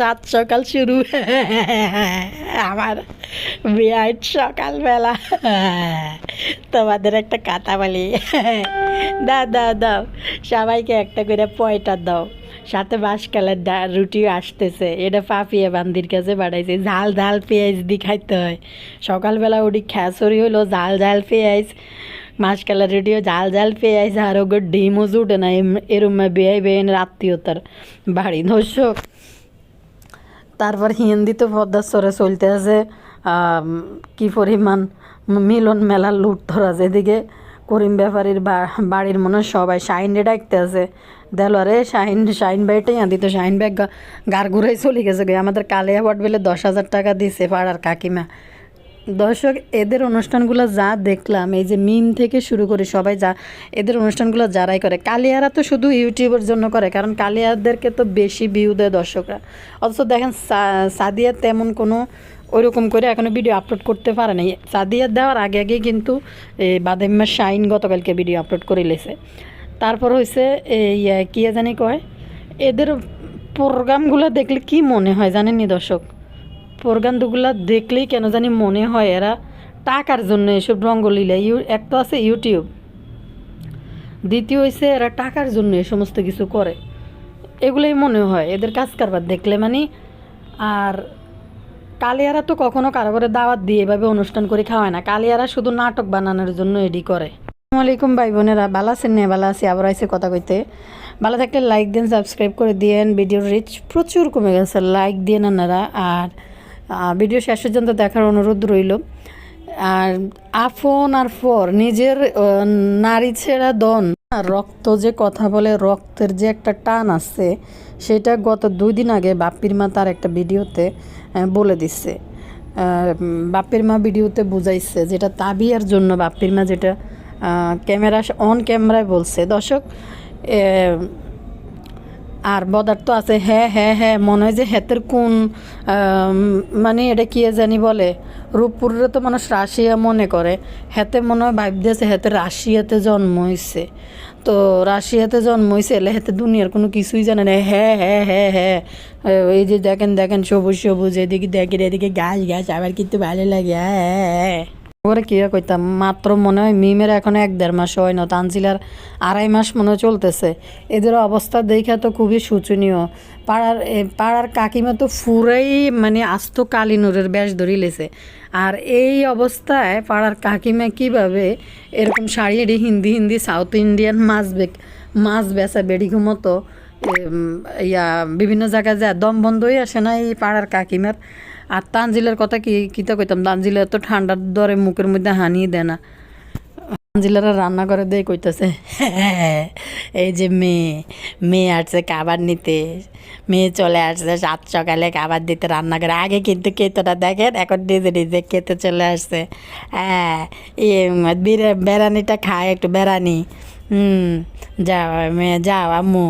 সাত সকাল শুরু। আমার বিয়ার সকালবেলা। তোমাদের একটা কথা বলি। দাও দাও দাও। সবাইকে একটা করে পয়টা দাও। সাথে বাঁশকালের ডা, রুটিও আসতেছে। এটা পাপিয়ে বান্দির কাছে বাড়াইছে ঝাল ঝাল পেঁয়াজ দি খাইতে হয়। সকালবেলা উঠি খ্যাসরি হলো, ঝাল ঝাল পেঁয়াজ। মাসকালের রুটিও, ঝাল ঝাল পেঁয়াজ। আর ওগো ডিমও জুটে না। এরম বেয়ে বেয়ে আত্মীয়তার বাড়ি। দর্শক তারপর হিন্দিতে পদ্মার সরে চলতে আছে কি পরিমাণ মিলন মেলার লুট ধরা যেদিকে করিম ব্যাপারীর বাড়ির মনে সবাই শাইন রে ডাকতে আছে। রে শাইন শাইন ভাইটাই আদি তো শাইন ভাই গার ঘুরাই চলে গেছে আমাদের কালিয়া বট বেলে দশ হাজার টাকা দিছে পাড়ার কাকিমা। দর্শক এদের অনুষ্ঠানগুলো যা দেখলাম এই যে মিম থেকে শুরু করে সবাই যা এদের অনুষ্ঠানগুলো যারাই করে কালিয়ারা তো শুধু ইউটিউবের জন্য করে কারণ কালিয়াদেরকে তো বেশি ভিউ দেয় দর্শকরা। অথচ দেখেন সাদিয়া তেমন কোনো ওইরকম করে এখনও ভিডিও আপলোড করতে পারে নাই। সাদিয়া দেওয়ার আগে আগে কিন্তু বাদেম্মা শাইন গতকালকে ভিডিও আপলোড করে লেছে। তারপর হয়েছে এই আহ, কি জানি কয় এদের প্রোগ্রামগুলো দেখলে কি মনে হয় জানেননি দর্শক? প্রোগ্রামগুলো দেখলেই কেন জানি মনে হয় এরা টাকার জন্য এসব রঙ্গলীলা। ইউ, এক তো আছে ইউটিউব। দ্বিতীয় হয়েছে এরা টাকার জন্য এ সমস্ত কিছু করে। এগুলোই মনে হয়, এদের কাজ কারবার দেখলে মানে। আর কালিয়ারা তো কখনো কারও করে দাওয়াত দিয়ে এভাবে অনুষ্ঠান করে খাওয়ায় না। কালিয়ারা শুধু নাটক বানানোর জন্য এডি করে। আসসালামু আলাইকুম ভাই বোনেরা, ভালো আছেন নে? ভালো আছি আবার আইসে কথা কইতে। ভালো থাকলে লাইক দেন, সাবস্ক্রাইব করে দিয়েন। ভিডিওর রিচ প্রচুর কমে গেছে, লাইক দিয়েন আপনারা। আর ভিডিও শেষ পর্যন্ত দেখার অনুরোধ রইল। আর আফন আর ফর, নিজের নারী ছেঁড়া দন রক্ত যে কথা বলে, রক্তের যে একটা টান আছে, সেটা গত দুই দিন আগে বাপ্পির মা তার একটা ভিডিওতে বলে দিচ্ছে বাপ্পির মা ভিডিওতে বুঝাইছে যেটা তাবিয়ার জন্য বাপ্পির মা যেটা ক্যামেরা, অন ক্যামেরায় বলছে। দর্শক আর বদার তো আছে হ্যাঁ হ্যাঁ হ্যাঁ মনে হয় যে হেতের কোন মানে এটা কি জানি বলে? রূপপুরে তো মানুষ রাশিয়া মনে করে। হেতে মনে হয় ভাব দিয়েছে হেতে রাশিয়াতে জন্ম হয়েছে তো রাশিয়াতে জন্ম হয়েছে এলে হেতে দুনিয়ার কোনো কিছুই জানে না। হ্যাঁ হ্যাঁ হ্যাঁ হ্যাঁ এই যে দেখেন দেখেন সবুজ সবুজ, এদিকে দেখেন, এদিকে গাছ গাছ, আবার কিন্তু ভালো লাগে। হ্যাঁ হ্যাঁ ওরে কি কইতাম? মাত্র মনে হয় মিমের এখন এক দেড় মাস হয় না, তানজিলার আড়াই মাস মনে চলতেছে। এদের অবস্থা দেখে তো খুবই শোচনীয়। পাড়ার পাড়ার কাকিমা তো ফুরাই মানে আস্ত কালিনুরের ব্যাস ধরিলেছে আর এই অবস্থায় পাড়ার কাকিমা কীভাবে এরকম শাড়ি হিন্দি হিন্দি, সাউথ ইন্ডিয়ান মাছ বেক, মাছ বেচা বেড়ি মতো ইয়া, বিভিন্ন জায়গায় যা দম বন্ধ হয়ে আসে না এই পাড়ার কাকিমার। আর তানজিলের কথা কি কিতা কইতাম? তানজিলের তো ঠান্ডার দরে মুখের মধ্যে হানিয়ে দেয় না। তানজিলারা রান্না করে দিয়ে কইতেছে, এই যে মেয়ে মেয়ে আসছে খাবার নিতে, মেয়ে চলে আসছে সাত সকালে খাবার দিতে রান্না করে আগে কিন্তু কেতোটা দেখেন, এখন নিজে নিজে খেতে চলে আসছে। হ্যাঁ বিরে বেড়ানিটা খায়, একটু বেড়ানি হুম, যাও, মেয়ে, যাও আম্মু।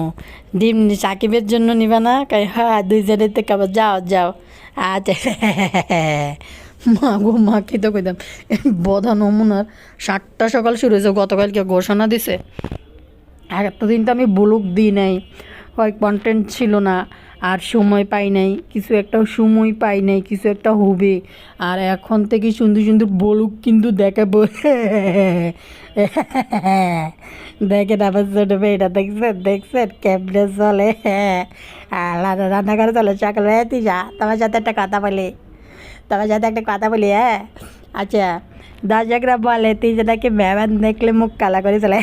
ডিম সাকিবের জন্য নিবা না? হ্যাঁ দুইজনের থেকে আবার যাও যাও। আচ্ছা মা গো, মা কি তো কইতাম। বধা নমুনার সাতটা সকাল শুরু হয়েছে, গতকালকে ঘোষণা দিছে। আর এতদিন তো আমি বুলুক দিই নাই। হয় কন্টেন্ট ছিল না, আর সময় পাই নাই। কিছু একটা সময় পাই নাই, কিছু একটা হবে। আর এখন থেকে সুন্দর সুন্দর বলুক কিন্তু দেখাবো। দেখেন আবার ছোটো মেয়েটা দেখছেন দেখছেন? ক্যামেরা চলে? আর রান্নাঘরে চলে। সকালে যা, তোমার সাথে একটা কথা বলি। তোমার সাথে একটা কথা বলি হ্যাঁ? আচ্ছা দর্শকরা বলে, তুই যেটাকে মেহমান দেখলে মুখ কালা করে চলে।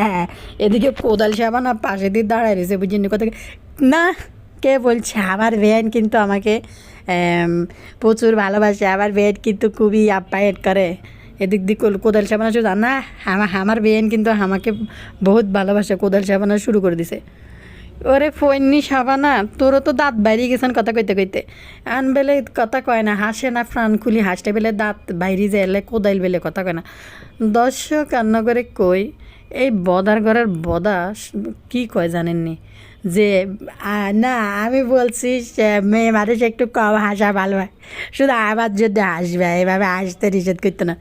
এদিকে কোদাল সাবান আর পাশে দিয়ে দাঁড়ায় রয়েছে বুঝিনি কথা না, কে বলছে? আমার বেয়ান কিন্তু আমাকে প্রচুর ভালোবাসে। আমার বেয়ান কিন্তু খুবই আপ্যায়ন করে। এদিক দিক কোদাল সাবানা শুধু না আমার বেয়ান কিন্তু আমাকে বহুত ভালোবাসে, কোদাল সাবানা শুরু করে দিছে। ওরে ফৈনি সাবানা, তোরও তো দাঁত বাইরে গেছেন কথা কইতে কইতে। আন বেলে কথা কয় না, হাসে না প্রাণ খুলি, হাসতে বেলে দাঁত বাইরে যাইলে কোদাইল বেলে কথা কয় না। দর্শক কান্না করে কই, এই বদার ঘরের বদা কি কয় জানেননি? যে না, আমি বলছি মেয়ে মানুষ একটু কম হাসা ভালো হয়। শুধু আবার যদি হাসবে, এভাবে হাসতে নিষেধ করতে না।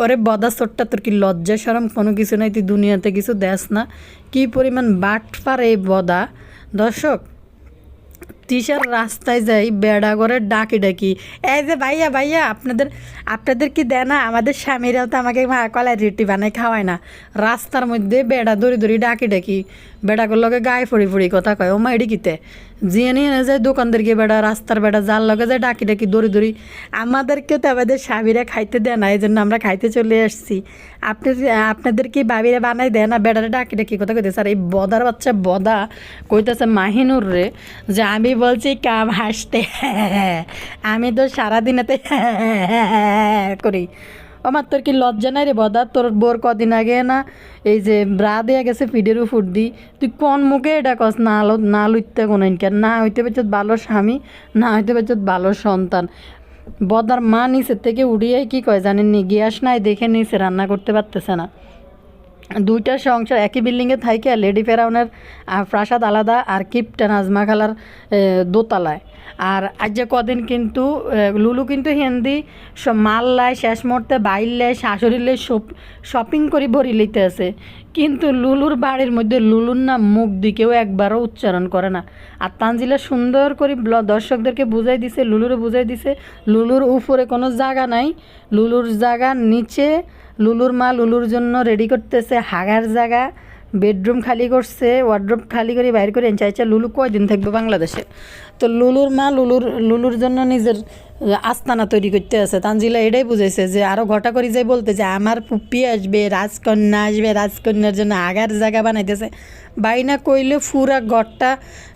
ওরে বদা চোটটা তোর কি লজ্জা সরম কোনো কিছু নাই, তুই দুনিয়াতে কিছু দেস না। কি পরিমাণ বাট পারে এই বদা। দর্শক তিসার রাস্তায় যাই বেড়া করে ডাকি ডাকি। এই যে ভাইয়া ভাইয়া, আপনাদের আপনাদের কি দেয় না? আমাদের স্বামীরাও তো আমাকে মা কলাই রুটি বানাই খাওয়ায় না। রাস্তার মধ্যে বেড়া দড়ি দড়ি ডাকি ডাকি। বেড়াগুলোর লগে গায়ে ফুড়ি ফুড়ি কথা কয়, ও মা এডি কিতে? জিয়ে নিয়ে যায় দোকানদারকে বেড়া রাস্তার বেড়া যার লগে যায় ডাকি ডাকি দড়ি দড়ি আমাদেরকেও তো আমাদের স্বামীরা খাইতে দেয় না এই জন্য আমরা খাইতে চলে আসছি আপনি আপনাদের কি বাবিরা বানাই দেয় না বেড়ারে ডাকি ডাকি কথা কইতে স্যার এই বদার বাচ্চা বদা কইতেছে মাহিনুর রে যে আমি বলছি কাম হাসতে আমি তো সারাদিনেতে করি আমার তোর কি লজ্জা নাই রে বদা? তোর বোর কদিন আগে না এই যে ব্রা দেয়া গেছে ফিডের উপর দি। তুই কোন মুখে এটা কস? না আলো না লুইতে কোনো? ইনকার না হইতে পারছত ভালো স্বামী, না হইতে পারছত ভালো সন্তান। বদার মা নিচের থেকে উড়িয়ে কি কয় জানেন নি গ্যাস নাই, দেখে নিচে রান্না করতে পারতেছে না। দুইটা সংসার, একই বিল্ডিংয়ে থাকে লেডি ফেরাউনের প্রাসাদ আলাদা, আর কিপটা নাজমা খালার দোতলায়। আর আজ যে কদিন কিন্তু লুলু কিন্তু হিন্দি সব মাল লাই শেষ মুহূর্তে বাইর বাইরলে শাশুড়িলে শপিং করে, ভরি লইতে আছে। কিন্তু লুলুর বাড়ির মধ্যে লুলুর নাম মুখ দিকেও একবারও উচ্চারণ করে না। আর তানজিলা সুন্দর করে দর্শকদেরকে বুঝাই দিছে, লুলুরে বুঝাই দিছে, লুলুর উপরে কোনো জায়গা নাই। লুলুর জায়গার নিচে লুলুর মা লুলুর জন্য রেডি করতেছে, হাগার জায়গা বেডরুম খালি করছে ওয়ার্ড্রুম খালি করে বাইর করে এনছে। আচ্ছা লুলু কয়দিন থাকবে বাংলাদেশে? তো লুলুর মা লুলুর লুলুর জন্য নিজের আস্তানা তৈরি করতে আছে। তানজিলা এটাই বুঝাইছে যে আরও ঘটা করে যাই বলতে যে আমার পুপি আসবে, রাজকন্যা আসবে, রাজকন্যার জন্য আগার জায়গা বানাইতেছে। বাইনা কইলে পুরা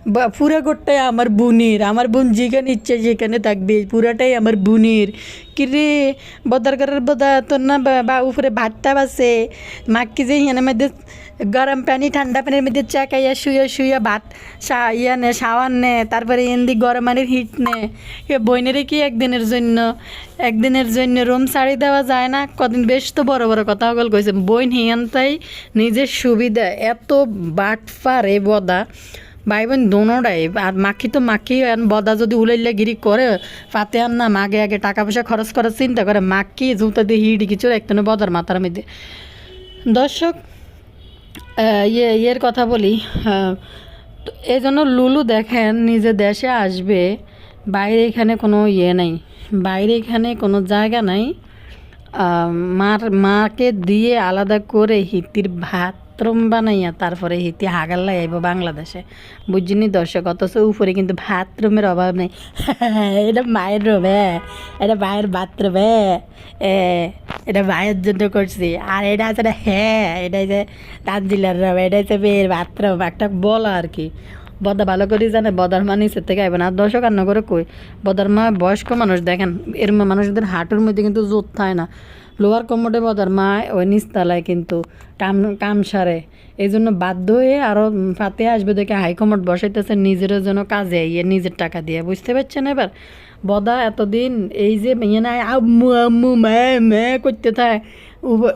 বা- পুরা ঘরটাই আমার বুনির, আমার বোন যেখানে ইচ্ছে যেখানে থাকবে পুরাটাই আমার বুনির। কিরে বদার ঘরের বদা, তোর না বা- উপরে ভাতটা বাসে মাকি যে হিয়ানের মধ্যে গরম পানি, ঠান্ডা পানির মধ্যে চাকাইয়া শুয়ে শুয়ে ভাত ইয়া নে সাওয়ার নে, তারপরে এন্দি গরম পানির হিট নে। এ বইনেরে কি একদিনের জন্য একদিনের জন্য রুম ছাড়ি দেওয়া যায় না। কদিন বেশ তো বড় বড় কথা সকল কইছে, বইন হিয়ানতাই নিজের সুবিধা, এত বাট পারে বদা। ভাই বোন দোনোটাই আর মাখি তো মাখি বদা যদি উলাইলে গিরি করে পাতে আর না, মাগে আগে টাকা পয়সা খরচ করার চিন্তা করে, মাখি জুতা দিয়ে হিড়ি কিছু একটু বদার মাথার মধ্যে। দর্শক ইয়ে ইয়ের কথা বলি এই জন্য লুলু দেখেন, নিজে দেশে আসবে। বাইরে এখানে কোনো ইয়ে নাই। বাইরে এখানে কোনো জায়গা নাই। মার, মাকে দিয়ে আলাদা করে হিতির ভাতরুম বানাইয়া তারপরে হিতি হাগাল্লাই আইব বাংলাদেশে। বুঝিনি দর্শক, অথচ উপরে কিন্তু ভাতরুমের অভাব নেই। এটা মায়ের রুম হ্যাঁ এটা মায়ের বাথরুম হ্যাঁ এটা মায়ের জন্য করছি। আর এটা আছে হ্যাঁ এটা যে তানজিলার রুম, এটা হচ্ছে মেয়ের বাথরুম, একটা বলা আর কি। বদা ভালো করে জানে, বদার মা নিচের থেকে আইবে না। আর দর্শক আর করে কই? বদার মা বয়স্ক মানুষ, দেখেন, এর মানুষদের হাঁটুর মধ্যে কিন্তু জোর থাকে না। লোয়ার কমোডে বদার মা ওই নিচতলায় কিন্তু কাম কাম সারে। এই জন্য বাধ্য হয়ে আরও ফাতে আসবে দেখে হাইকমোড বসাইতেছে, নিজের জন্য কাজে ইয়ে নিজের টাকা দিয়ে। বুঝতে পারছেন এবার? বদা এতদিন এই যে ইয়ে না আম্মু আম্মু, মে মে করতে থাকে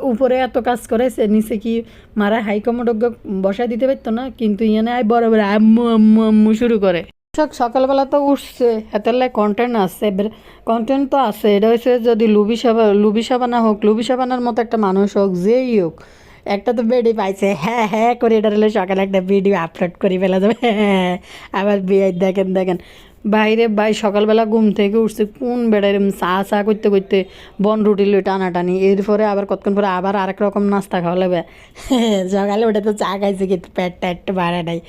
উপরে এত কাজ করেছে, নিচে কি মারা হাইকমোডজ্ঞ বসায় দিতে পারতো না? কিন্তু ইয়ে না বড় বড় আম্মু আম্মু আম্মু শুরু করে। সক- সকালবেলা তো উঠছে লাই কন্টেন্ট আছে কন্টেন্ট তো আছে, এটা হচ্ছে যদি লুবি সাবা লুবি সাবানা হোক, লুবি সাবানার মতো একটা মানুষ হোক, যেই হোক, একটা তো বেডি পাইছে হ্যাঁ হ্যাঁ করে এটা হলে সকালে একটা ভিডিও আপলোড করে ফেলা যাবে হ্যাঁ আবার বিয়ে, দেখেন দেখেন। বাইরে বাই সকালবেলা ঘুম থেকে উঠছে, কোন বেড়াই চা চা করতে করতে বন রুটি লই টানাটানি। এরপরে আবার কতক্ষণ পরে আবার আরেক রকম নাস্তা খাওয়া লাগবে। সকালে ওটা তো চা খাইছে কিন্তু পেটটা একটু বাড়ে নাই।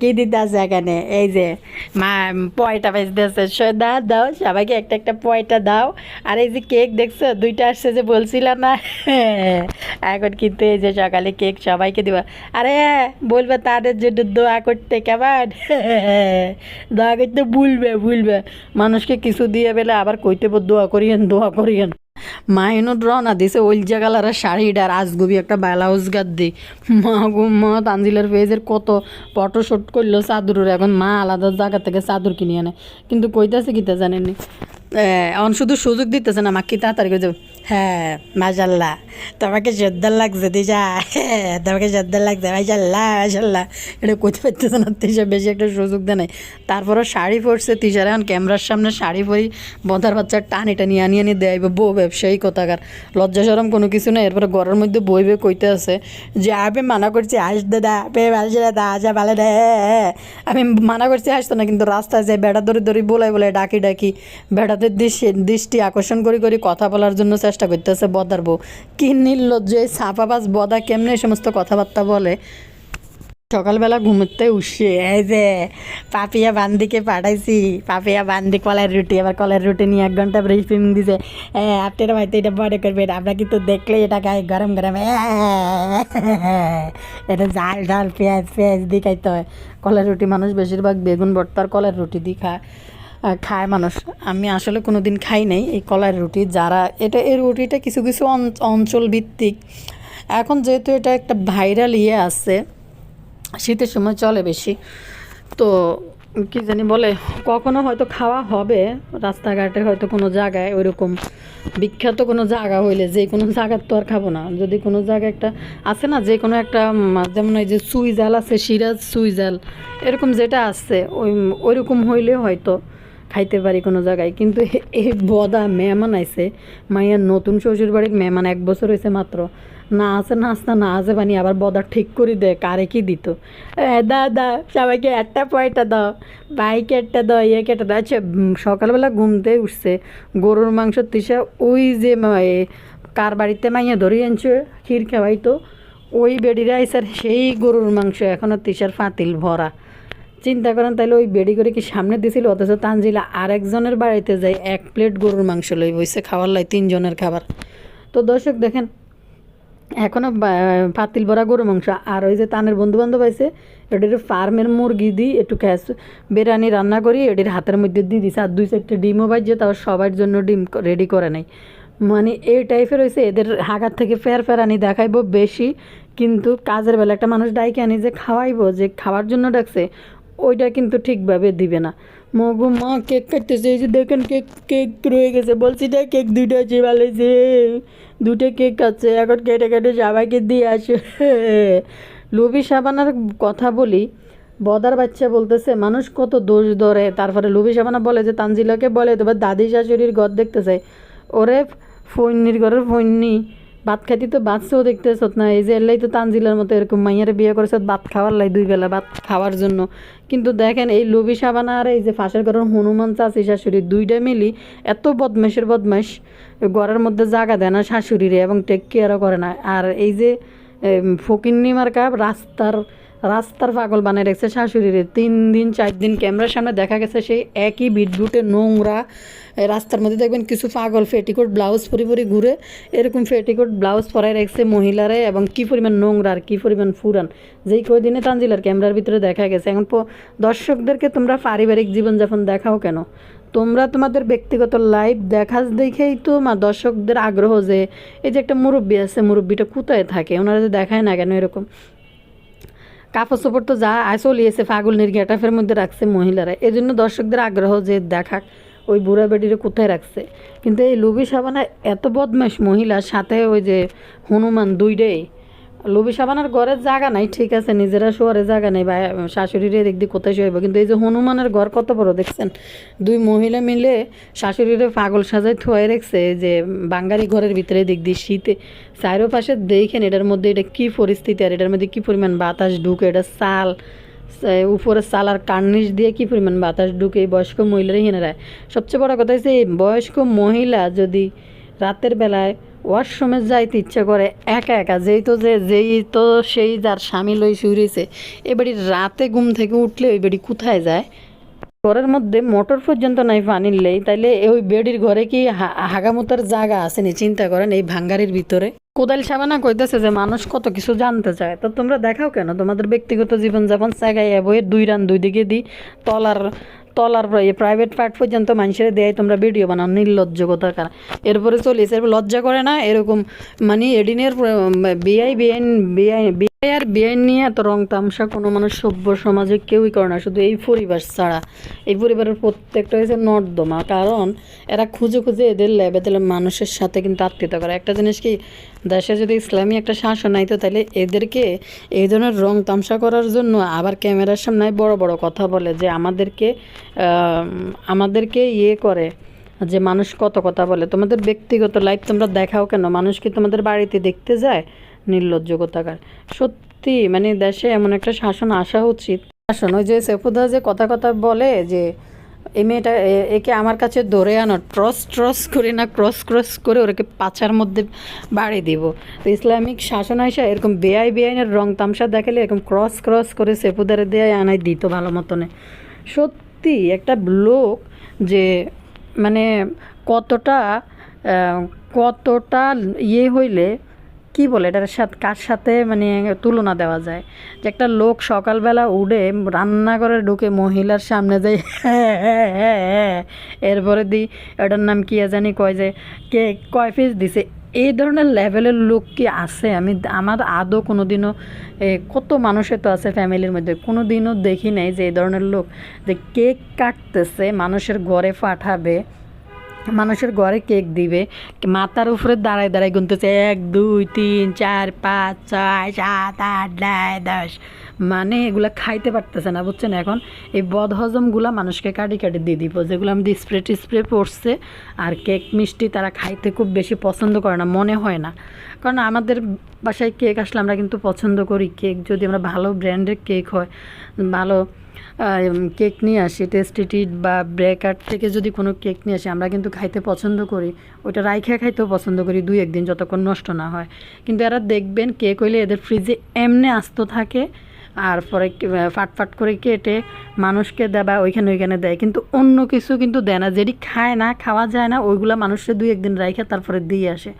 কি দিতে আছে এখানে? এই যে, মা, পয়টা বেচতেছে। দাও দাও, সবাইকে একটা একটা পয়টা দাও। আর এই যে কেক দেখছ? দুইটা আসছে যে বলছিলাম না। এখন কিন্তু এই যে সকালে কেক সবাইকে দিবা। আরে, বলবে তাদের জন্য দোয়া করতে কেমন? করতে ভুলবে ভুলবে। মানুষকে কিছু দিয়ে বেলে আবার কইতে দোয়া করিয়েন দোয়া করিয়েন। মাইনত রওনা দিছে ওই জায়গালার শাড়িটা রাজগুবি একটা ব্লাউজ গাদ দি মা গো, মা, তানজিলের পেজের কত ফটো শুট করল চাদুরের। এখন মা আলাদা জায়গা থেকে চাদর কিনে আনে। কিন্তু কইতাছে কিতা জানেননি? এখন শুধু সুযোগ দিতেছে না, মা কি তাড়াতাড়ি করে যাবে? হ্যাঁ মাশাল্লাহ তোমাকে জোরদার লাগছে দিশা তোমাকে জোরদার লাগছে মাশাল্লাহ মাশাল্লাহ এটা করতে পারতেছে না তিশা বেশি একটা সুযোগ দেয় নাই। তারপরও শাড়ি পরছে তিশার এখন ক্যামেরার সামনে শাড়ি পরি বধার বাচ্চার টান এটা নিয়ে আনিয়ে নিয়ে দেয় বউ ব্যবসায়ী কোথাকার। লজ্জা সরম কোনো কিছু নেই, এরপরে ঘরের মধ্যে বইবে কইতে আছে যে আমি মানা করছি হাস দাদা পে আসে দাদা, আজা ভালো দে। আমি মানা করছি হাসতো না, কিন্তু রাস্তায় যে বেড়া ধরে ধরে বলাই বলে ডাকি ডাকি বেড়াদের দৃষ্টি দৃষ্টি আকর্ষণ করি, করে, কথা বলার জন্য চেষ্টা করতেছে বদার বউ। কি নির্লজ্জ, এই সাপাবাজ বদা কেমনে সমস্ত কথাবার্তা বলে? সকালবেলা ঘুমোতে উঠছে, এই যে পাপিয়া বান্দিকে পাঠাইছি। পাপিয়া বান্দি কলের রুটি, আবার কলের রুটি নিয়ে এক ঘণ্টা ব্রিফিং দিছে। হ্যাঁ আপনারা হয়তো এটা বড় করবেন, আমরা কিন্তু দেখলে এটা গায়ে গরম গরম এটা জাল ডাল পেঁয়াজ পেঁয়াজ দিয়ে খাইতে হয়। কলের রুটি মানুষ বেশিরভাগ বেগুন ভর্তার কলের রুটি দিয়ে খায়। খায় মানুষ। আমি আসলে কোনো দিন খাই নাই এই কলার রুটি। যারা এটা, এই রুটিটা কিছু কিছু অঞ্চ- অঞ্চল ভিত্তিক এখন যেহেতু এটা একটা ভাইরাল ইয়ে আছে, শীতের সময় চলে বেশি। তো কি জানি বলে, কখনো হয়তো খাওয়া হবে, রাস্তাঘাটে হয়তো কোনো জায়গায় ওইরকম। বিখ্যাত কোনো জায়গা হইলে যে কোনো জায়গার তো আর খাব না। যদি কোনো জায়গায় একটা আছে না, যে কোনো একটা যেমন এই যে সুইজাল আছে, সিরাজ সুইজাল, এরকম যেটা আছে, ওই, ওইরকম হইলে হয়তো খাইতে পারি কোনো জায়গায়। কিন্তু এই বদা মেহমান আইছে, মাইয়ার নতুন শ্বশুর বাড়ির মেহমান এক বছর হয়েছে মাত্র। না আছে নাস্তা, না আছে বানি আবার বদা ঠিক করে দেয় কারে কি দিত? দা দা, সবাইকে একটা পয়টা দাও, বাইকে একটা দাও ইয়ে একটা দাও। আচ্ছা সকালবেলা ঘুমতে উঠছে, গরুর মাংস তিসা ওই যে কার বাড়িতে মাইয়া ধরে আনছে, ক্ষীর খাওয়াইতো, ওই বেডিরা আইসার সেই গরুর মাংস এখনও তিসার ফাতিল ভরা। চিন্তা করেন তাহলে ওই বেডি করে কি সামনে দিছিল? অথচ তানজিলা আরেকজনের বাড়িতে যাই এক প্লেট গরুর মাংস লই বইসে খাওয়ার লাই তিনজনের খাবার। তো দর্শক দেখেন এখনও পাতিল ভরা গরু মাংস, আর ওই যে তানের বন্ধু বান্ধব আছে, এটির ফার্মের মুরগি দিই একটু গ্যাস বিরিয়ানি রান্না করি, এটির হাতের মধ্যে দিয়ে দিছে, আর দুই চারটে ডিমও বাজছে তাও সবার জন্য ডিম রেডি করে নাই। মানে এই টাইপের হয়েছে এদের হাগার থেকে ফের ফেরানি দেখাইবো বেশি, কিন্তু কাজের বেলা একটা মানুষ ডাইকে আনি যে খাওয়াইবো, যে খাওয়ার জন্য ডাকছে ওইটা কিন্তু ঠিকভাবে দিবে না। মগু, মা, কেক কাটতেছে, এই যে দেখেন কেক কেক রয়ে গেছে। বলছি না কেক দুইটা আছে, ভালো যে দুটো কেক আছে, এখন কেটে কেটে সবাইকে দিয়ে আসে। লুবি সাবানার কথা বলি, বদার বাচ্চা বলতেছে, মানুষ কত দোষ ধরে। তারপরে লুবি সাবানা বলে যে, তানজিলাকে বলে, তোমার দাদি শাশুড়ির ঘর দেখতে চাই ওরে ফৈন্নির ঘরের ফৈন্নি ভাত খাইতে তো বাঁচতেও দেখতে সত না এই যে এলাই তো তানজিলার মতো এরকম মাইয়ারে বিয়ে করে করেছে ভাত খাওয়ার লাই দুই বেলা ভাত খাওয়ার জন্য। কিন্তু দেখেন এই লবি সাবানা আর এই যে ফাঁসের ঘরের হনুমান চাষি শাশুড়ি দুইটা মিলি এত বদমাইশের বদমাইশ ঘরের মধ্যে জায়গা দেয় না শাশুড়িরে এবং টেক কেয়ারও করে না। আর এই যে ফকিন্নি মার্কা রাস্তার রাস্তার পাগল বানিয়ে রেখেছে শাশুড়িরে। তিন দিন, চার দিন ক্যামেরার সামনে দেখা গেছে সেই একই বিটবুটে নোংরা। রাস্তার মধ্যে দেখবেন কিছু পাগল ফেটিকোট ব্লাউজ পরি পরি ঘুরে এরকম ফেটিকোট ব্লাউজ পরাই রেখেছে মহিলারে এবং কি পরিমাণ নোংরা আর কি পরিমাণ ফুরান। যেই কয়দিনে তানজিলার ক্যামেরার ভিতরে দেখা গেছে। এখন দর্শকদেরকে তোমরা পারিবারিক জীবনযাপন দেখাও কেন? তোমরা তোমাদের ব্যক্তিগত লাইভ দেখা দেখেই তো মা দর্শকদের আগ্রহ যে, এই যে একটা মুরব্বী আছে, মুরব্বীটা কোথায় থাকে? ওনারা যে দেখায় না কেন এরকম? কাপড় চোপড় তো যা চলিয়েছে ফাগুল নির্ঘাটাফের মধ্যে রাখছে মহিলারা। এই জন্য দর্শকদের আগ্রহ যে দেখাক, ওই বুড়া বেটিরে কোথায় রাখছে। কিন্তু এই লুবি সাবানা এত বদমাস মহিলার সাথে ওই যে হনুমান দুইটাই লুবি সাবানার ঘরের জায়গা নাই, ঠিক আছে, নিজেরা শোয়ারে জায়গা নেই বা শাশুড়িরে দিয়ে কোথায় শোয়াইব? কিন্তু এই যে হনুমানের ঘর কত বড়, দেখছেন? দুই মহিলা মিলে শাশুড়িরে পাগল সাজায় থুয়াই রাখছে যে বাঙ্গারি ঘরের ভিতরে দিক দিয়ে শীতে। চারো পাশে দেখেন এটার মধ্যে এটা কি পরিস্থিতি, আর এটার মধ্যে কি পরিমাণ বাতাস ঢুকে, এটা চাল, সে- উপরে চাল আর কার্নিশ দিয়ে কি পরিমাণ বাতাস ঢুকে, এই বয়স্ক মহিলারাই হেনেরায়। সবচেয়ে বড় কথা হচ্ছে, এই বয়স্ক মহিলা যদি রাতের বেলায় ওয়াশরুমে যাইতে ইচ্ছে করে, একা একা, যেই তো যে যেই তো সেই যার স্বামী লই শুয়েছে এবারে রাতে ঘুম থেকে উঠলে ওই বাড়ি কোথায় যায়? ঘরের মধ্যে মোটর পর্যন্ত নাই পানির লেই তাইলে ওই বেডির ঘরে কি হাগামুতার জায়গা আছে নি? চিন্তা করেন এই ভাঙ্গারির ভিতরে। কোদাল সাবানা কইতেছে যে মানুষ কত কিছু জানতে চায়। তো তোমরা দেখাও কেন? তোমাদের ব্যক্তিগত জীবনযাপন জায়গায় বইয়ের দুই রান দুই দিকে দি তলার তলার প্রাইভেট পার্ট পর্যন্ত মানুষের দেয়, তোমরা ভিডিও বানাও নির্লজ্জকতার কারণ। এরপরে চলিস এরপর লজ্জা করে না, এরকম মানে এডিনের বিআই বিআইন বিআই বিআই আর বিয়ে নিয়ে এত রং তামসা কোনো মানুষ সভ্য সমাজে কেউই করে না, শুধু এই পরিবার ছাড়া। এই পরিবারের প্রত্যেকটা হয়েছে নর্দমা, কারণ এরা খুঁজে খুঁজে এদের লেবেদের মানুষের সাথে কিন্তু আত্মীয়তা করে। একটা জিনিস কি, দেশে যদি ইসলামী একটা শাসন আইতো তাহলে এদেরকে এই ধরনের রং তামসা করার জন্য আবার ক্যামেরার সামনে বড় বড় কথা বলে যে আমাদেরকে আমাদেরকে ইয়ে করে, যে মানুষ কত কথা বলে। তোমাদের ব্যক্তিগত লাইফ তোমরা দেখাও কেন? মানুষ কি তোমাদের বাড়িতে দেখতে যায়? নির্লজ্জ কোথাকার সত্যি মানে দেশে এমন একটা শাসন আসা উচিত। শাসন, ওই যে সেফুদা যে কথা কথা বলে যে, এই মেয়েটা একে আমার কাছে ধরে আনো, ট্রস ট্রস করে না, ক্রস ক্রস করে ওরকে পাচার মধ্যে বাড়ি দিব। তো ইসলামিক শাসন আইসা এরকম বেআই, বেআইনের রং তামসা দেখালে এরকম ক্রস ক্রস করে সেফুদারে দেয় আনাই দিত ভালো মতনে। সত্যি, একটা লোক যে মানে কতটা কতটা ইয়ে হইলে কি বলে, এটার সাথে, কার সাথে মানে তুলনা দেওয়া যায়? যে একটা লোক সকালবেলা উঠে রান্নাঘরে ঢুকে মহিলার সামনে যায় এরপরে দি, এটার নাম কি জানি কয় যে, কে, কয় পিস দিছে? এই ধরনের লেভেলের লোক কি আছে? আমি আমার আদৌ কোনো দিনও কত মানুষের তো আছে ফ্যামিলির মধ্যে কোনো দিনও দেখি নাই যে এই ধরনের লোক, যে কেক কাটতেছে, মানুষের ঘরে পাঠাবে মানুষের ঘরে কেক দিবে। মাথার উপরে দাঁড়ায় দাঁড়ায় গুনতেছে, এক, দুই, তিন, চার, পাঁচ, ছয়, সাত, আট, নয়, দশ। মানে এগুলা খাইতে পারতেছে না, বুঝছেন? এখন এই বদহজমগুলা মানুষকে কাটি কাটি দিয়ে দিব, যেগুলো আমি স্প্রে টিস্প্রে পড়ছে, আর কেক মিষ্টি তারা খাইতে খুব বেশি পছন্দ করে না, মনে হয় না। কারণ আমাদের বাসায় কেক আসলে আমরা কিন্তু পছন্দ করি। কেক যদি আমরা ভালো ব্র্যান্ডের কেক হয়, ভালো কেক নিয়ে আসি টেস্টি টিট বা ব্রেকার থেকে যদি কোনো কেক নিয়ে আসি আমরা কিন্তু খাইতে পছন্দ করি। ওইটা রাইখা খাইতেও পছন্দ করি দুই একদিন যতক্ষণ নষ্ট না হয়। কিন্তু এরা দেখবেন কেক হইলে এদের ফ্রিজে এমনি আস্ত থাকে আর পরে কি- আহ, ফাট ফাট করে কেটে মানুষকে দেবা ওইখানে ওইখানে দেয়। কিন্তু অন্য কিছু কিন্তু দেয় না। যেটি খায় না খাওয়া যায় না ওইগুলো মানুষের দুই একদিন রাইখে তারপরে দিয়ে আসে।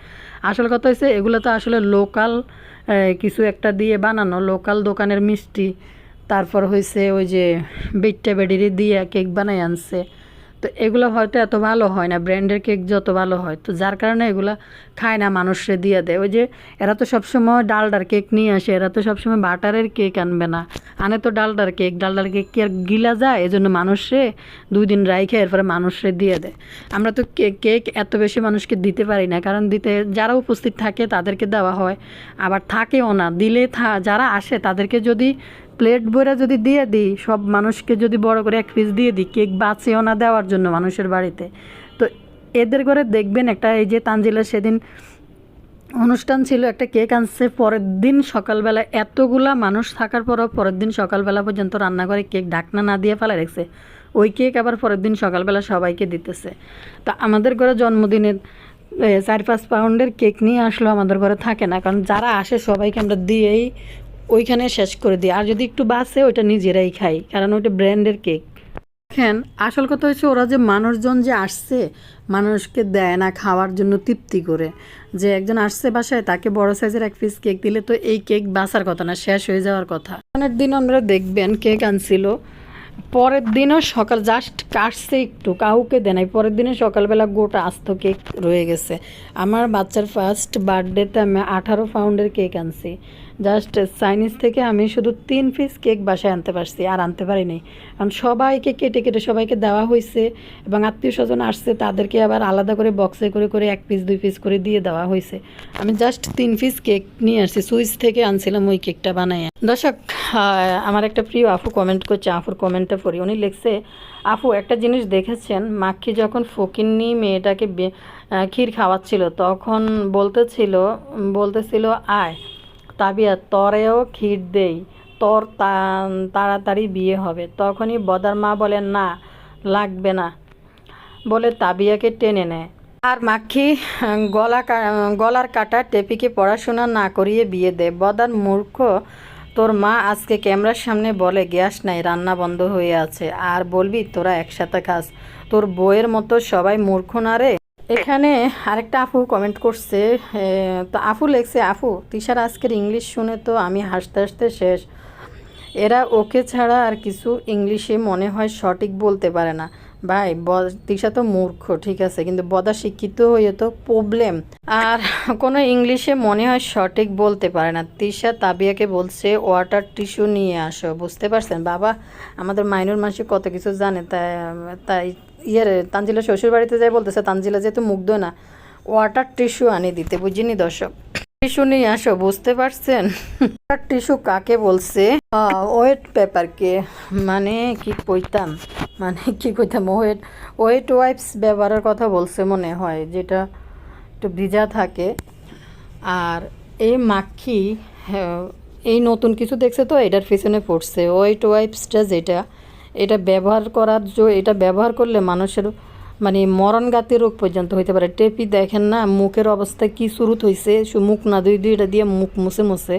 আসল কথা হচ্ছে এগুলো তো আসলে লোকাল কিছু একটা দিয়ে বানানো লোকাল দোকানের মিষ্টি। তারপর হয়েছে ওই যে বিটটা বেডিরি দিয়ে কেক বানাই আনছে। তো এগুলো হয়তো এত ভালো হয় না, ব্র্যান্ডের কেক যত ভালো হয়, তো যার কারণে এগুলো খায় না মানুষরে দিয়ে দেয়। ওই যে এরা তো সবসময় ডালডার কেক নিয়ে আসে, এরা তো সবসময় বাটারের কেক আনবে না। আনে তো ডালডার কেক ডালডার কেক কি আর গিলা যায়? এজন্য মানুষে দুই দিন রাইখে এরপরে মানুষে দিয়ে দেয়। আমরা তো কেক কেক এত বেশি মানুষকে দিতে পারি না, কারণ দিতে, যারা উপস্থিত থাকে তাদেরকে দেওয়া হয়। আবার থাকেও না, দিলে থা, যারা আসে তাদেরকে যদি প্লেট ভরে যদি দিয়ে দিই, সব মানুষকে যদি বড় করে এক পিস দিয়ে দিই, কেক বাঁচেও না দেওয়ার জন্য মানুষের বাড়িতে। তো এদের ঘরে দেখবেন একটা, এই যে তানজিলের সেদিন অনুষ্ঠান ছিল, একটা কেক আনছে, পরের দিন সকালবেলা এতগুলা মানুষ থাকার পরও পরের দিন সকালবেলা পর্যন্ত রান্নাঘরে কেক ঢাকনা না দিয়ে ফেলে রেখেছে। ওই কেক আবার পরের দিন সকালবেলা সবাইকে দিতেছে। তো আমাদের ঘরে জন্মদিনের চার পাঁচ পাউন্ডের কেক নিয়ে আসলেও আমাদের ঘরে থাকে না, কারণ যারা আসে সবাইকে আমরা দিয়েই ওইখানে শেষ করে দিই। আর যদি একটু বাসে ওইটা নিজেরাই খাই, কারণ ওইটা ব্র্যান্ডের কেক। দেখেন, আসল কথা হচ্ছে ওরা যে মানুষজন যে আসছে, মানুষকে দেয় না খাওয়ার জন্য তৃপ্তি করে। যে একজন আসছে বাসায়, তাকে বড় সাইজের এক পিস কেক দিলে তো এই কেক বাঁচার কথা না, শেষ হয়ে যাওয়ার কথা। অনেক দিন আমরা দেখবেন কেক আনছিল। পরের দিনও সকাল জাস্ট কাটছে একটু, কাউকে দেয় নাই। পরের দিনে সকালবেলা গোটা আস্ত কেক রয়ে গেছে। আমার বাচ্চার ফার্স্ট বার্থডেতে আমি আঠারো পাউন্ডের কেক আনছি। জাস্ট চাইনিজ থেকে আমি শুধু তিন পিস কেক বাসায় আনতে পারছি, আর আনতে পারিনি। কারণ সবাইকে কেটে কেটে সবাইকে দেওয়া হয়েছে এবং আত্মীয় স্বজন আসছে, তাদেরকে আবার আলাদা করে বক্সে করে করে এক পিস দুই পিস করে দিয়ে দেওয়া হয়েছে। আমি জাস্ট তিন পিস কেক নিয়ে আসছি, সুইচ থেকে আনছিলাম ওই কেকটা বানাই দর্শক আমার একটা প্রিয় আফু কমেন্ট করছে আফুর কমেন্টটা পড়ি। উনি লিখছে আফু একটা জিনিস দেখেছেন? মাক্ষী যখন ফকিন্নি মেয়েটাকে ক্ষীর খাওয়াচ্ছিল, তখন বলতেছিল বলতেছিল, আয়। তাবিয়া, তরেও ক্ষীর দেই, তোর তাড়াতাড়ি বিয়ে হবে। তখনই বদার মা বলে, না, লাগবে না। বলে তাবিয়াকে টেনে নেয়। আর মাক্ষী গলা গলার কাটা টেপিকে পড়াশোনা না করিয়ে বিয়ে দেয়। বদার মূর্খ, তোর মা আজকে ক্যামেরার সামনে বলে, গ্যাস নাই, রান্না বন্ধ হয়ে আছে। আর বলবি, তোরা একসাথে খাস। তোর বইয়ের মতো সবাই মূর্খ না রে? এখানে আরেকটা আফু কমেন্ট করছে তো আফু লেখছে আপু তিশার আজকের ইংলিশ শুনে তো আমি হাসতে হাসতে শেষ। এরা ওকে ছাড়া আর কিছু ইংলিশে মনে হয় সঠিক বলতে পারে না। ভাই তিশা তো মূর্খ, ঠিক আছে, কিন্তু বদা শিক্ষিত হয়ে তো প্রবলেম আর কোনো ইংলিশে মনে হয় সঠিক বলতে পারে না। তিশা তাবিয়াকে বলছে ওয়াটার টিস্যু নিয়ে আসো। বুঝতে পারছেন? বাবা, আমাদের মাইনুর মাসি কত কিছু জানে, তাই তাই ইয়ের তানজিলা শ্বশুর বাড়িতে যাই বলতেছে তানজিলা যেহেতু মুগ্ধ না ওয়াটার টিস্যু আনি দিতে বুঝিনি দর্শক? টিস্যু নিয়ে আসো বুঝতে পারছেন? ওয়াটার টিস্যু কাকে বলছে? ওয়েট পেপারকে মানে কি কইতাম মানে কি কইতাম ওয়েট ওয়েট ওয়াইপস ব্যবহারের কথা বলছে মনে হয় যেটা একটু ভিজা থাকে। আর এই মাখি হ্যাঁ, এই নতুন কিছু দেখছে তো এটার পিছনে পড়ছে ওয়েট ওয়াইপসটা যেটা এটা ব্যবহার করার জো, এটা ব্যবহার করলে মানুষের মানে মরণঘাতী রোগ পর্যন্ত হইতে পারে। টেপি দেখেন না, মুখের অবস্থা কি শুরুত হয়েছে মুখ না দুই দুইটা দিয়ে মুখ মুছে মুছে।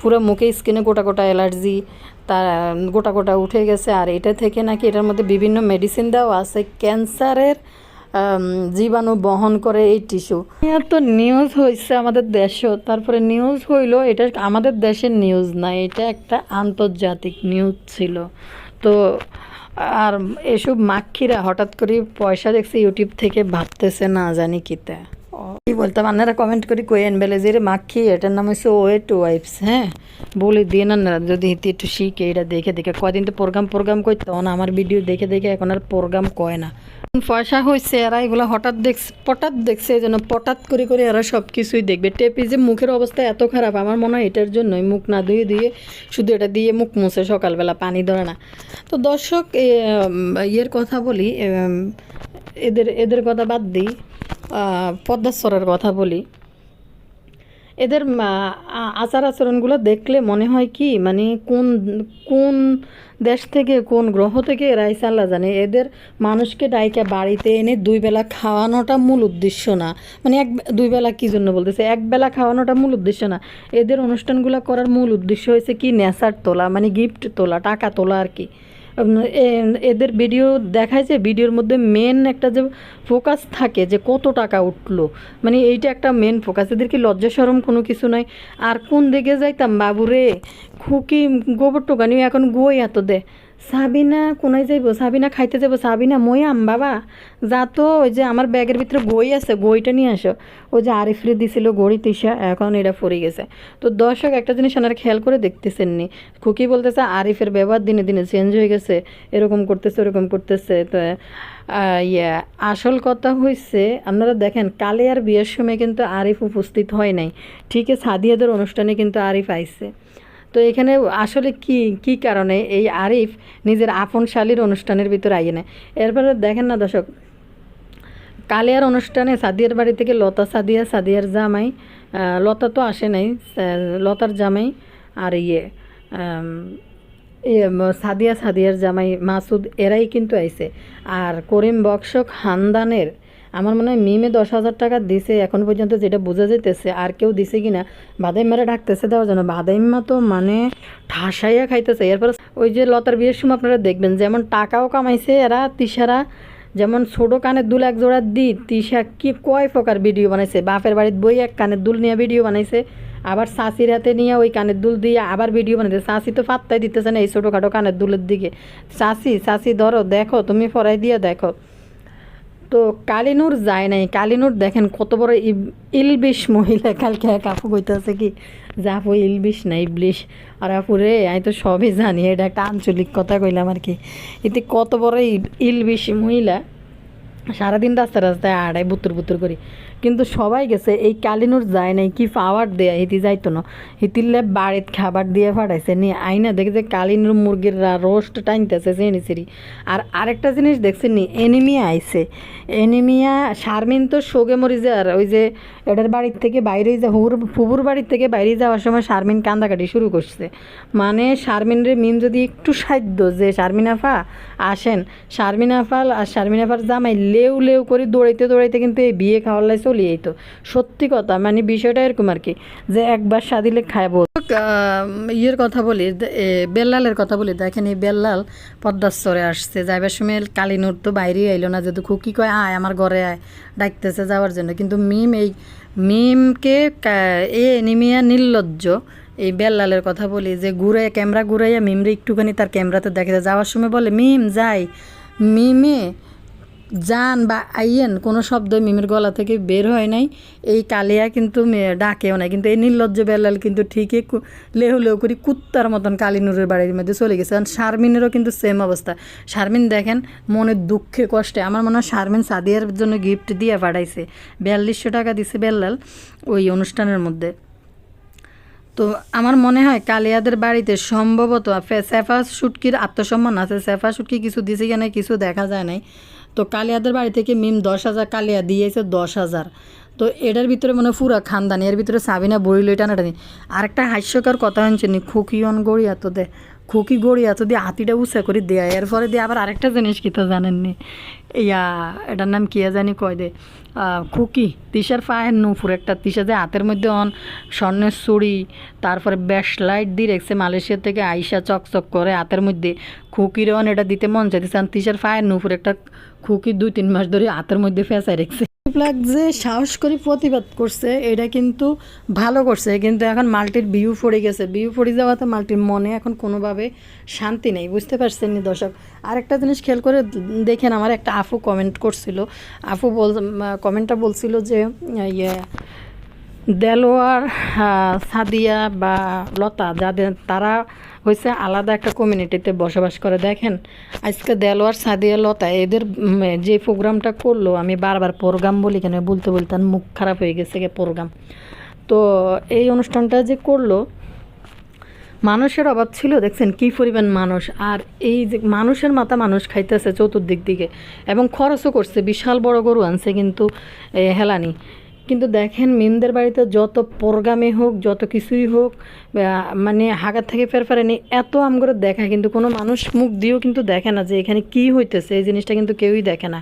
পুরো মুখে স্কিনে গোটা গোটা অ্যালার্জি তা গোটা গোটা উঠে গেছে। আর এটা থেকে নাকি এটার মধ্যে বিভিন্ন মেডিসিন দেওয়া আছে। ক্যান্সারের জীবাণু বহন করে এই টিস্যু তো নিউজ হয়েছে আমাদের দেশও তারপরে নিউজ হইল, এটা আমাদের দেশের নিউজ না, এটা একটা আন্তর্জাতিক নিউজ ছিল। তো আর এসব মাক্ষীরা হঠাৎ করে পয়সা দেখছে ইউটিউব থেকে ভাবতেছে না জানি কিতে। কি বলতাম? আপনারা কমেন্ট করে কইেন বেলে যে মাক্ষী এটার নাম হচ্ছে ওয়ে টু ওয়াইফস হ্যাঁ? বলে দিয়ে না যদি হিতে একটু শিখে এটা দেখে দেখে। কয়দিন তো প্রোগ্রাম প্রোগ্রাম করতে তখন আমার ভিডিও দেখে দেখে এখন আর প্রোগ্রাম কয় না। পয়সা হয়েছে এরা, এগুলো হঠাৎ দেখছে পটাৎ দেখছে, এই জন্য পটাৎ করে করে এরা সব কিছুই দেখবে। টেপি যে মুখের অবস্থা এত খারাপ, আমার মনে হয় এটার জন্যই মুখ না ধুয়ে দিয়ে শুধু এটা দিয়ে মুখ মুছে সকালবেলা, পানি ধরে না। তো দর্শক ইয়ের কথা বলি এদের এদের কথা বাদ দিই পদ্মাশ্বরের কথা বলি। এদের আচার আচরণগুলো দেখলে মনে হয় কি মানে কোন কোন দেশ থেকে, কোন গ্রহ থেকে এরা আল্লাহ জানে? এদের মানুষকে ডাইকে বাড়িতে এনে দুই বেলা খাওয়ানোটা মূল উদ্দেশ্য না। মানে এক, দুই বেলা কী জন্য বলতেছে? এক বেলা খাওয়ানোটা মূল উদ্দেশ্য না। এদের অনুষ্ঠানগুলো করার মূল উদ্দেশ্য হয়েছে কি? নেশার তোলা মানে গিফট তোলা, টাকা তোলা আর কি। এদের ভিডিও দেখায় যে ভিডিওর মধ্যে মেন একটা যে ফোকাস থাকে যে কত টাকা উঠল। মানে এইটা একটা মেন ফোকাস এদের কি লজ্জা সরম কোনো কিছু নাই? আর কোন দিকে যাইতাম? বাবুরে, খুকি, গোবর টোকানি এখন গই এত দে। সাবিনা, কোনায় যাইব? সাবিনা খাইতে যাব সাবিনা, মই আম, বাবা। যা তো, ওই যে আমার ব্যাগের ভিতরে গই আছে, গইটা নিয়ে আসো। ওই যে আরিফরে দিছিল গড়ি তিসা, এখন এটা পড়ে গেছে। তো দর্শক, একটা জিনিস ওনারা খেয়াল করে দেখতেছেন নি খুকি বলতেছে, আরিফের ব্যবহার দিনে দিনে চেঞ্জ হয়ে গেছে, এরকম করতেছে, ওরকম করতেছে। তো ইয়া, আসল কথা হয়েছে আপনারা দেখেন, কালে আর বিয়ের সময় কিন্তু আরিফ উপস্থিত হয় নাই। ঠিক আছে সাদিয়াদের অনুষ্ঠানে কিন্তু আরিফ আইছে। তো এখানে আসলে কি কি কারণে এই আরিফ নিজের আপন শালীর অনুষ্ঠানের ভিতরে আইয়ে নেয়? এরপরে দেখেন না দর্শক, কালিয়ার অনুষ্ঠানে সাদিয়ার বাড়ি থেকে লতা সাদিয়া, সাদিয়ার জামাই লতা তো আসে নাই লতার জামাই আর ইয়ে সাদিয়া, সাদিয়ার জামাই মাসুদ, এরাই কিন্তু আইছে। আর করিম বক্সক খানদানের আমার মনে হয় মিমে দশ হাজার টাকা দিছে, এখন পর্যন্ত যেটা বোঝা যেতেছে আর কেউ দিছে কিনা বাদাইম্মারা ডাকতেছে দেওয়ার জন্য। বাদাইম্মা তো মানে ঠাসাইয়া খাইতেছে। এরপর ওই যে লতার বিয়ের সময় আপনারা দেখবেন, যেমন টাকাও কামাইছে এরা তিসারা যেমন ছোটো কানের দুল এক জোড়া দি তিশা কি কয় প্রকার ভিডিও বানাইছে। বাপের বাড়ির বই এক কানের দুল নিয়ে ভিডিও বানাইছে, আবার শাশির হাতে নিয়ে ওই কানের দুল দিয়ে আবার ভিডিও বানাইছে। শাশি তো পাত্তাই দিতেছে না এই ছোটোখাটো কানের দুলের দিকে। শাশি শাশি ধরো, দেখো, তুমি ফরাই দিয়ে দেখো। তো কালিনুর যায় নাই। কালিনুর দেখেন কত বড় ইলবিশ মহিলা। কালকে এক আপু কইতেছে কি, যে আপু, ইলবিশ না ইবলিশ? আর আপু, রে, আমি তো সবই জানি, এটা একটা আঞ্চলিক কথা কইলাম আর কি। এতে কত বড় ইলবিশ মহিলা, সারাদিন রাস্তায় রাস্তায় আড়াই বুতুর বুতুর করি। কিন্তু সবাই গেছে, এই কালিনুর যায় নাই, কি পাওয়ার দেয়া হিতি যাইতো না। হিতিলে বাড়িত খাবার দিয়ে ফাটাইছে নিয়ে আইনা দেখে যে কালিনুর মুরগির রোস্ট টাইনতেছে চেনি চিরি আর আরেকটা জিনিস দেখছেন নি, এনিমিয়া আইছে। এনিমিয়া, শারমিন তো শোকে মরি যে আর ওই যে এটার বাড়ির থেকে বাইরে যা হুবুর ফুবুর বাড়ির থেকে বাইরে যাওয়ার সময় শারমিন কান্দাকাটি শুরু করছে। মানে শারমিন রে মিম যদি একটু সাধ্য যে, শারমিন আফা, আসেন। শারমিন আফাল আর শারমিন আফার জামাই লেউ লেউ করে দৌড়াইতে দৌড়াইতে কিন্তু এই বিয়ে খাওয়ার চলে যেত সত্যি কথা মানে বিষয়টা এরকম আর কি, যে একবার সাদিলে খাইবো। ইয়ের কথা বলি বেল্লালের কথা বলি। দেখেন এই বেল্লাল পদ্মাস্তরে আসছে, যাইবার সময় কালিনুর তো বাইরে আইলো না যদি খুকি কয়, আয়, আমার ঘরে আয় ডাকতেছে যাওয়ার জন্য। কিন্তু মিম এই, মিমকে এ এনিমিয়া নির্লজ্জ এই বেল্লালের কথা বলি, যে ঘুরে, ক্যামেরা ঘুরাইয়া মিমরে একটুখানি তার ক্যামেরাতে দেখে যাওয়ার সময় বলে, মিম, যাই। মিমে যান বা আইয়েন কোনো শব্দ মিমের গলা থেকে বের হয় নাই। এই কালিয়া কিন্তু ডাকেও নাই। কিন্তু এই নির্লজ্জ বেল্লাল কিন্তু ঠিকই লেহু লেহু করি কুত্তার মতন কালীনুরের বাড়ির মধ্যে চলে গেছে। আর শারমিনেরও কিন্তু সেম অবস্থা। শারমিন দেখেন মনের দুঃখে কষ্টে। আমার মনে হয় শারমিন সাদিয়ার জন্য গিফট দিয়ে পাঠাইছে। বিয়াল্লিশশো টাকা দিছে বেল্লাল ওই অনুষ্ঠানের মধ্যে। তো আমার মনে হয় কালিয়াদের বাড়িতে সম্ভবত সেফা শুটকির আত্মসম্মান আছে। সেফা শুটকি কিছু দিছে কিনা কিছু দেখা যায় নাই। তো কালিয়াদের বাড়ি থেকে মিম দশ হাজার কালিয়া দিয়েছে দশ হাজার। তো এটার ভিতরে মানে পুরা খানদানি, এর ভিতরে সাবিনা বড়িল এটা টানাটানি আরেকটা হাস্যকর কথা হচ্ছে নি খুকিয়ন গড়িয়া তো দে, খুকি গড়িয়া তো দিয়ে হাতিটা উঁচা করে দেয়। এরপরে দিয়ে আবার আরেকটা জিনিস কি তো জানেননি? ইয়া, এটার নাম কি জানি কয় দে? খুকি তিসার পায়ের নুফুর একটা তিসা যে হাতের মধ্যে অন স্বর্ণের চুড়ি তারপরে ব্যাস লাইট দিয়ে রেখেছে মালয়েশিয়া থেকে আইসা চকচক করে হাতের মধ্যে। খুকির অন এটা দিতে মন চাইতেছে তিসার পায়ের নুপুর একটা খুকি দুই তিন মাস ধরে হাতের মধ্যে ফেঁসায় রেখেছে। ব্ল্যাক যে সাহস করে প্রতিবাদ করছে, এটা কিন্তু ভালো করছে। কিন্তু এখন মাল্টির বিউ পড়ে গেছে। বিউ পড়ে যাওয়াতে মাল্টির মনে এখন কোনোভাবে শান্তি নেই, বুঝতে পারছেন নি দর্শক? আরেকটা জিনিস খেয়াল করে দেখেন, আমার একটা আফু কমেন্ট করছিল। আফু বল কমেন্টটা বলছিল যে ইয়ে দেলোয়ার সাদিয়া বা লতা যাদের, তারা হয়েছে আলাদা একটা কমিউনিটিতে বসবাস করে। দেখেন, আজকে দেলোয়ার, সাদিয়া, লতা, এদের যে প্রোগ্রামটা করল, আমি বারবার প্রোগ্রাম বলি কেন, বলতে বলতে মুখ খারাপ হয়ে গেছে গে প্রোগ্রাম। তো এই অনুষ্ঠানটা যে করল, মানুষের অভাব ছিল, দেখছেন কি পরিমাণ মানুষ। আর এই যে মানুষের মাথা মানুষ খাইতেছে চতুর্দিক দিকে, এবং খরচও করছে, বিশাল বড় গরু আনছে কিন্তু হেলানি। কিন্তু দেখেন মেয়েদের বাড়িতে যত প্রোগ্রামে হোক, যত কিছুই হোক মানে হাগার থেকে ফের ফেরেনি এত আমগুলো দেখায়, কিন্তু কোনো মানুষ মুখ দিয়েও কিন্তু দেখে না যে এখানে কি হইতেছে, এই জিনিসটা কিন্তু কেউই দেখে না।